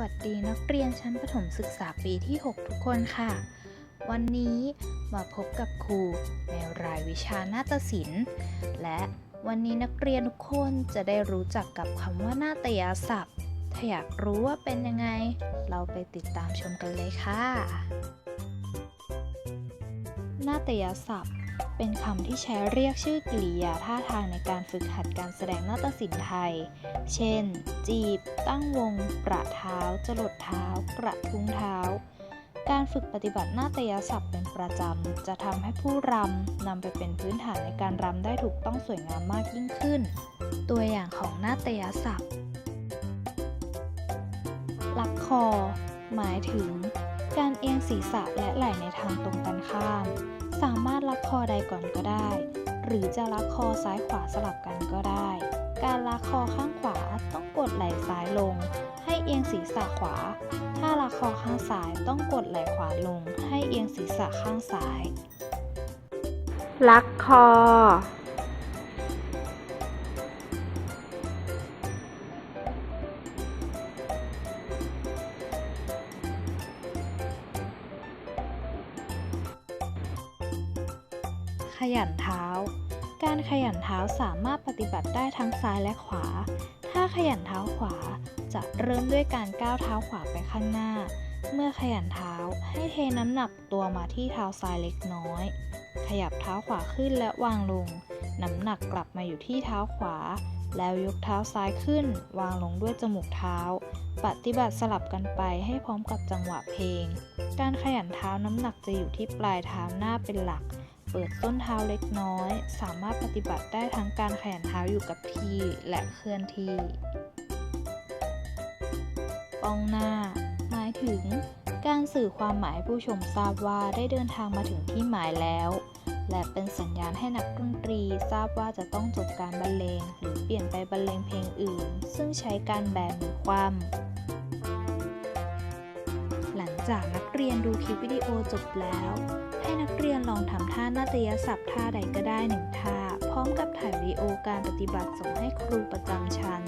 วัสดีนักเรียนชั้นประถมศึกษาปีที่ 6 ทุกคนค่ะ วันนี้มาพบกับครูในรายวิชานาฏศิลป์ และวันนี้นักเรียนทุกคนจะได้รู้จักกับคำว่านาฏยศัพท์ ถ้าอยากรู้ว่าเป็นยังไง เราไปติดตามชมกันเลยค่ะ นาฏยศัพท์ เป็นคำที่ใช้เรียกชื่อกริยาท่าทางในการฝึกหัดการแสดงนาฏศิลป์ไทย เช่น จีบ ตั้งวง ประเท้า จรดเท้า กระทุ้งเท้า การฝึกปฏิบัตินาฏยศัพท์เป็นประจำ จะทำให้ผู้รำนำไปเป็นพื้นฐานในการรำได้ถูกต้องสวยงามมากยิ่งขึ้น ตัวอย่างของนาฏยศัพท์ ลักคอ หมายถึง การเอียงศีรษะและไหล่ในทางตรงกันข้าม สามารถลักคอใดก่อนก็ได้ หรือจะลักคอซ้ายขวาสลับกันก็ได้ การลักคอข้างขวาต้องกดไหล่ซ้ายลง ให้เอียงศีรษะขวา ถ้าลักคอข้างซ้ายต้องกดไหล่ขวาลง ให้เอียงศีรษะข้างซ้าย ลักคอ ขยันเท้า การขยันเท้าสามารถปฏิบัติได้ทั้งซ้ายและขวา ถ้าขยันเท้าขวาจะเริ่มด้วยการก้าวเท้าขวาไปข้างหน้า เมื่อขยันเท้าให้เทน้ำหนักตัวมาที่เท้าซ้ายเล็กน้อย ขยับเท้าขวาขึ้นและวางลง น้ำหนักกลับมาอยู่ที่เท้าขวา แล้วยกเท้าซ้ายขึ้น วางลงด้วยจมูกเท้า ปฏิบัติสลับกันไปให้พร้อมกับจังหวะเพลง การขยันเท้าน้ำหนักจะอยู่ที่ปลายเท้าหน้าเป็นหลัก เปิดส้นเท้าเล็กน้อย สามารถปฏิบัติได้ทั้งการแขยันเท้าอยู่กับที่และเคลื่อนที่ป้องหน้า หมายถึง การสื่อความหมายผู้ชมทราบว่าได้เดินทางมาถึงที่หมายแล้ว และเป็นสัญญาณให้นักดนตรีทราบว่าจะต้องจบการบรรเลงหรือเปลี่ยนไปบรรเลงเพลงอื่น ซึ่งใช้การแบมือคว่ำ จากนักเรียนดูคลิปวิดีโอจบแล้ว ให้นักเรียนลองทำท่านาฏยศัพท์ท่าใดก็ได้หนึ่งท่า พร้อมกับถ่ายวิดีโอการปฏิบัติส่งให้ครูประจำชั้น